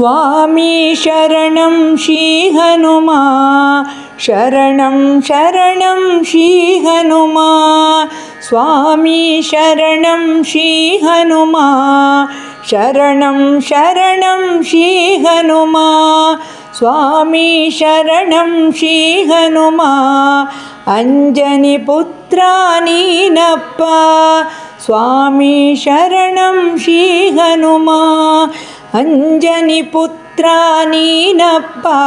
സ്വാമി ശരണം ശ്രീ ഹനുമാ. ശരണം ശരണം ശ്രീ ഹനുമാ. സ്വാമി ശരണം ശ്രീ ഹനുമാ. ശരണം ശരണം ശ്രീ ഹനുമാ. സ്വാമി ശരണം ശ്രീ ഹനുമാ. അഞ്ജനി പുത്രാനീനപ്പ സ്വാമി ശരണം ശ്രീ अञ्जनीपुत्रानीनप्पा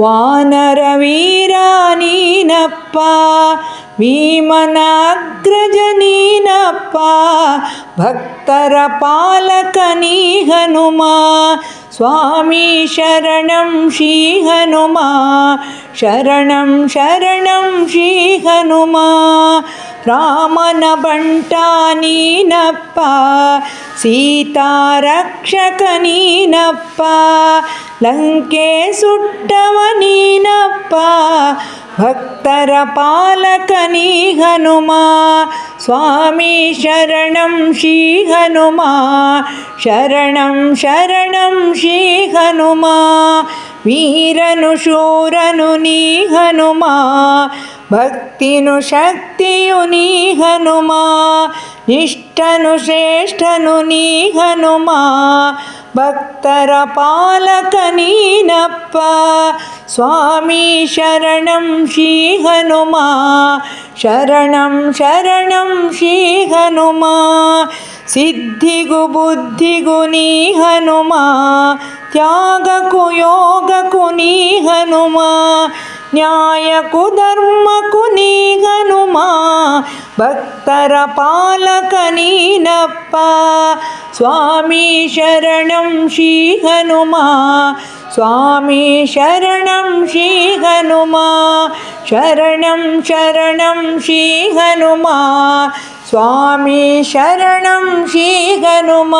वानरवीरानीनप्पा भीमनाग्रजनीनप्पा भक्तरपालकनिहनुमा स्वामी शरणं श्रीहनुमा शरणं शरणं श्रीहनुमा। रामनबण्टा नीनप्पा सीतारक्षकनीनप्पा लङ्के सुवनीनप्पा भक्तरपालकनी हनुमा स्वामी शरणं श्रीहनुमा शरणं शरणं श्रीहनुमा वीरनु शूरनुनी हनुमा ಭಕ್ತಿನು ಶಕ್ತಿಯು ನೀ ಹನುಮ, ನಿಷ್ಠನು ಶ್ರೇಷ್ಠನು ನೀ ಹನುಮ. ಭಕ್ತರ ಪಾಲಕ ನೀನಪ್ಪ, ಸ್ವಾಮಿ ಶರಣಂ ಶ್ರೀ ಹನುಮ. ಶರಣಂ ಶರಣಂ ಶ್ರೀ ಹನುಮ, ಸಿದ್ಧಿಗು ಬುದ್ಧಿಗು ನೀ ಹನುಮ. ತ್ಯಾಗಕ್ಕೂ ಯೋಗಕ್ಕೂ ನೀ ಹನುಮ. ನ್ಯಾಯಕು ಧರ್ಮಕು ನೀ ಹನುಮ ಭಕ್ತರ ಪಾಲಕ ನೀನಪ್ಪ ಸ್ವಾಮಿ ಶರಣಂ ಶ್ರೀ ಹನುಮ ಸ್ವಾಮಿ ಶರಣಂ ಶ್ರೀ ಹನುಮ ಶರಣಂ ಶರಣಂ ಶ್ರೀ ಹನುಮ ಸ್ವಾಮಿ ಶರಣಂ ಶ್ರೀ ಹನುಮ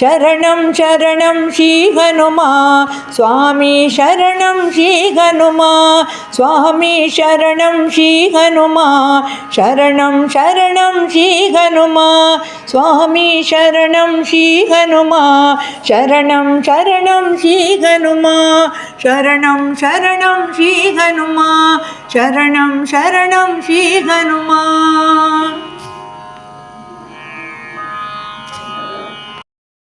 சரணம் சரணம் ஸ்ரீஹனுமா. சுவாமி சரணம் ஸ்ரீஹனுமா. சுவாமி சரணம் ஸ்ரீஹனுமா. சரணம் சரணம் ஸ்ரீஹனுமா. சுவாமி சரணம் ஸ்ரீஹனுமா. சரணம் சரணம் ஸ்ரீஹனுமா. சரணம் சரணம் ஸ்ரீஹனுமா. சரணம் சரணம் ஸ்ரீஹனுமா.